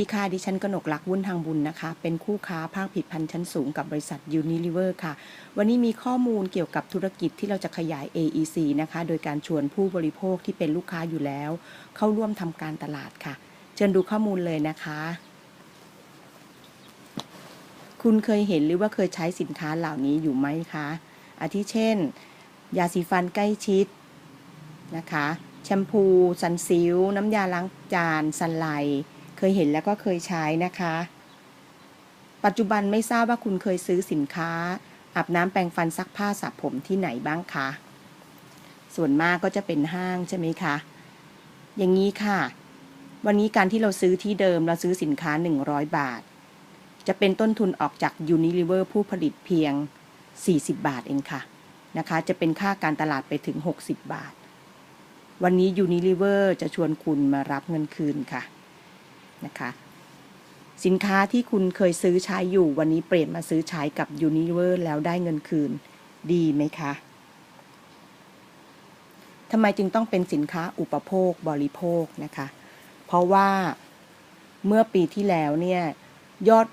ดีค่ะ ดิฉันกนกลักวุ่นทางบุญนะคะ เป็นคู่ค้าภาคผลิดพันธ์ชั้นสูงกับบริษัท Unilever ค่ะ วันนี้มีข้อมูลเกี่ยวกับธุรกิจที่เราจะขยาย AEC นะคะ โดยการชวนผู้บริโภคที่เป็นลูกค้าอยู่แล้ว เข้าร่วมทำการตลาดค่ะ เชิญดูข้อมูลเลยนะคะ คุณเคยเห็นหรือว่าเคยใช้สินค้าเหล่านี้อยู่ไหมคะ อาทิเช่น ยาสีฟันใกล้ชิดนะคะ แชมพูซันซิลน้ำยาล้างจานซันไล เคยเห็นแล้วก็เคยใช้นะคะ ปัจจุบันไม่ทราบว่าคุณเคยซื้อสินค้า อาบน้ำแปรงฟันซักผ้าสระผมที่ไหนบ้างคะ ส่วนมากก็จะเป็นห้างใช่ไหมคะ อย่างนี้ค่ะ วันนี้การที่เราซื้อที่เดิมเราซื้อสินค้า 100 บาท จะเป็นต้นทุนออกจาก Unilever ผู้ผลิตเพียง 40 บาทเองค่ะนะคะ จะเป็นค่าการตลาดไปถึง 60 บาท วันนี้ Unilever จะชวนคุณมารับเงินคืนค่ะ นะคะ สินค้าที่คุณเคยซื้อใช้อยู่วันนี้เปลี่ยนมาซื้อใช้กับ Unilever แล้วได้เงินคืนดีไหมคะทำไมจึงต้องเป็นสินค้าอุปโภคบริโภคนะคะ เพราะว่าเมื่อปีที่แล้วเนี่ยยอด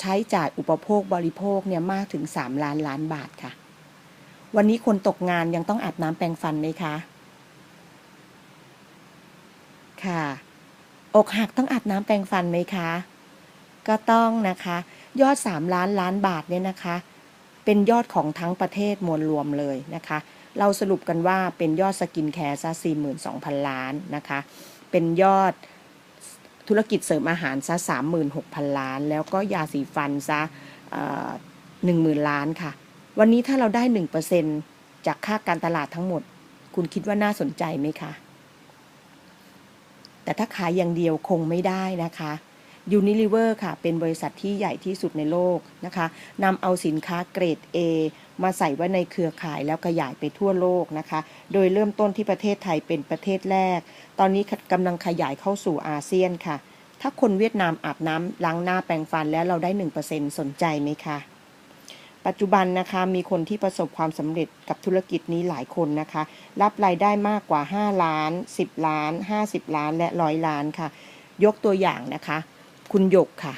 ใช้จ่ายอุปโภคบริโภคเนี่ยมากถึง 3 ล้านล้านบาทค่ะ วันนี้คนตกงานยังต้องอาบน้ำแปรงฟันไหมคะ ค่ะ อกหักต้องอาบน้ำแปรงฟันไหมคะ ก็ต้องนะคะ ยอด 3 ล้านล้านบาทเนี่ยนะคะ เป็นยอดของทั้งประเทศมวลรวมเลยนะคะ เราสรุปกันว่าเป็นยอดสกินแคร์ซะ42,000 ล้านนะคะ เป็นยอดธุรกิจเสริมอาหารซะ36,000 ล้าน แล้วก็ยาสีฟันซะหนึ่งหมื่นล้านค่ะ วันนี้ถ้าเราได้1%จากค่าการตลาดทั้งหมด คุณคิดว่าน่าสนใจไหมคะ แต่ถ้าขายอย่างเดียวคงไม่ได้นะคะ Unilever ค่ะ เป็นบริษัทที่ใหญ่ที่สุดในโลกนะคะนำเอาสินค้าเกรด A มาใส่ไว้ในเครือข่ายแล้วขยายไปทั่วโลกนะคะ โดยเริ่มต้นที่ประเทศไทยเป็นประเทศแรก ตอนนี้กำลังขยายเข้าสู่อาเซียนค่ะ ถ้าคนเวียดนามอาบน้ำล้างหน้าแปรงฟันแล้วเราได้ 1%สนใจไหมคะ ปัจจุบันนะคะมีคนที่ประสบความสำเร็จกับธุรกิจนี้หลายคนนะคะ รับรายได้มากกว่า 5 ล้าน 10 ล้าน 50 ล้านและร้อยล้านค่ะ ยกตัวอย่างนะคะ คุณหยกค่ะ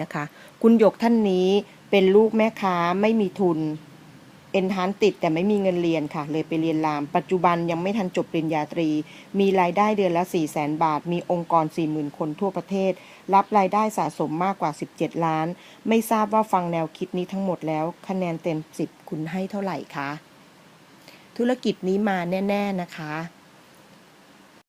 นะคะ คุณหยกท่านนี้เป็นลูกแม่ค้าไม่มีทุน เอ็นทานติดแต่ไม่มีเงินเรียนค่ะ เลยไปเรียนราม ปัจจุบันยังไม่ทันจบปริญญาตรี มีรายได้เดือนละ 4 0 0แสนบาท มีองค์กร 40,000 คนทั่วประเทศ รับรายได้สะสมมากกว่า 17 ล้าน ไม่ทราบว่าฟังแนวคิดนี้ทั้งหมดแล้ว คะแนนเต็ม 10 คุณให้เท่าไหร่คะ ธุรกิจนี้มาแน่ ๆ นะคะ